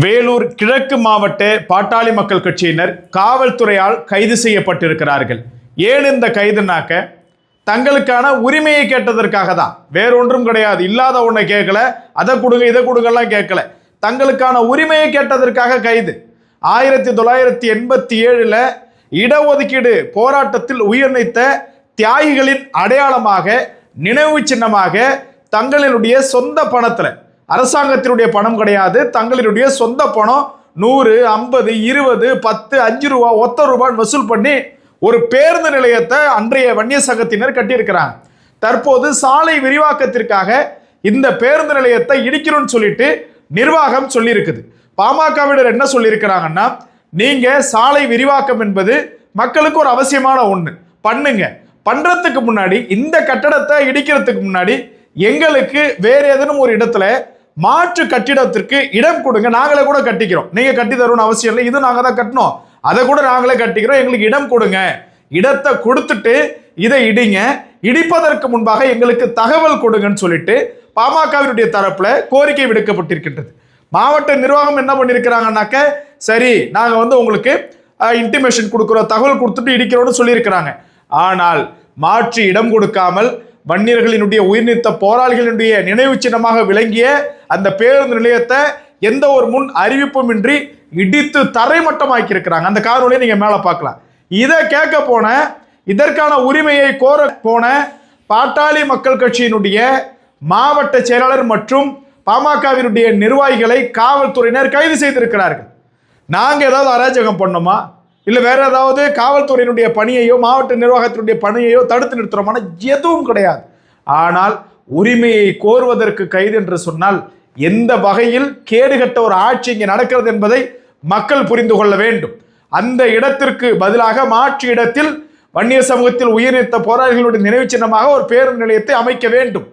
வேலூர் கிழக்கு மாவட்ட பாட்டாளி மக்கள் கட்சியினர் காவல்துறையால் கைது செய்யப்பட்டிருக்கிறார்கள். ஏன் இந்த கைதுனாக்க? தங்களுக்கான உரிமையை கேட்டதற்காக தான். வேறொன்றும் கிடையாது. இல்லாத ஒன்றை கேட்கல. அதை கொடுங்க இதை கொடுங்கலாம் கேட்கல. தங்களுக்கான உரிமையை கேட்டதற்காக கைது. ஆயிரத்தி தொள்ளாயிரத்தி எண்பத்தி ஏழில் இடஒதுக்கீடு போராட்டத்தில் உயிர் நீத்த தியாகிகளின் அடையாளமாக நினைவு சின்னமாக தங்களினுடைய சொந்த பணத்தில் அரசாங்கத்தினுடைய பணம் கிடையாது. தங்களினுடைய சொந்த பணம் நூறு ஐம்பது இருபது பத்து அஞ்சு ரூபா ஒத்த ரூபான்னு வசூல் பண்ணி ஒரு பேருந்து நிலையத்தை அன்றைய வன்னிய சங்கத்தினர் கட்டியிருக்கிறாங்க. தற்போது சாலை விரிவாக்கத்திற்காக இந்த பேருந்து நிலையத்தை இடிக்கணும்னு சொல்லிட்டு நிர்வாகம் சொல்லியிருக்குது. பாமகவினர் என்ன சொல்லியிருக்கிறாங்கன்னா நீங்க சாலை விரிவாக்கம் என்பது மக்களுக்கு ஒரு அவசியமான ஒன்று பண்ணுங்க. பண்றதுக்கு முன்னாடி இந்த கட்டடத்தை இடிக்கிறதுக்கு முன்னாடி எங்களுக்கு வேற ஏதேனும் ஒரு இடத்துல மாற்று கட்டிடத்திற்கு இடம் கொடுங்க நாங்களே கூட கட்டிக்கிறோம். நீங்க கட்டி தரணும்னு அவசியம் இல்லை இது நாங்க தான் கட்டணும். அதை கூட நாங்களே கட்டிக்கிறோம் எங்களுக்கு இடம் கொடுங்க. இடத்தை கொடுத்துட்டு இதை இடிங்க. இடிப்பதற்கு முன்பாக எங்களுக்கு தகவல் கொடுங்கன்னு சொல்லிட்டு பாமகவினுடைய தரப்புல கோரிக்கை விடுக்கப்பட்டிருக்கின்றது. மாவட்ட நிர்வாகம் என்ன பண்ணியிருக்கிறாங்கன்னாக்க சரி நாங்கள் வந்து உங்களுக்கு இன்டிமேஷன் கொடுக்குறோம் தகவல் கொடுத்துட்டு இடிக்கிறோம்னு சொல்லியிருக்கிறாங்க. ஆனால் மாற்றி இடம் கொடுக்காமல் வன்னியர்களினுடைய உயிர்நீத்த போராளிகளினுடைய நினைவு சின்னமாக விளங்கிய அந்த பேருந்து நிலையத்தை எந்த ஒரு முன் அறிவிப்பும் இன்றி இடித்து தரைமட்டமாக்கி இருக்கிறாங்க அந்த காணொலியை நீங்க மேலே பார்க்கலாம். இதை கேட்க போன இதற்கான உரிமையை கோர போன பாட்டாளி மக்கள் கட்சியினுடைய மாவட்ட செயலாளர் மற்றும் பாமகவினுடைய நிர்வாகிகளை காவல்துறையினர் கைது செய்திருக்கிறார்கள். நாங்கள் ஏதாவது அராஜகம் பண்ணோமா? இல்லை வேற ஏதாவது காவல்துறையினுடைய பணியையோ மாவட்ட நிர்வாகத்தினுடைய பணியையோ தடுத்து நிறுத்துறோமான எதுவும் கிடையாது. ஆனால் உரிமையை கோருவதற்கு கைது என்று சொன்னால் எந்த வகையில் கேடுகட்ட ஒரு ஆட்சி இங்கே நடக்கிறது என்பதை மக்கள் புரிந்து கொள்ள வேண்டும். அந்த இடத்திற்கு பதிலாக மாற்று இடத்தில் வன்னிய சமூகத்தில் உயிரிழத்த போராளிகளுடைய நினைவு சின்னமாக ஒரு பேருந்து நிலையத்தை அமைக்க வேண்டும்.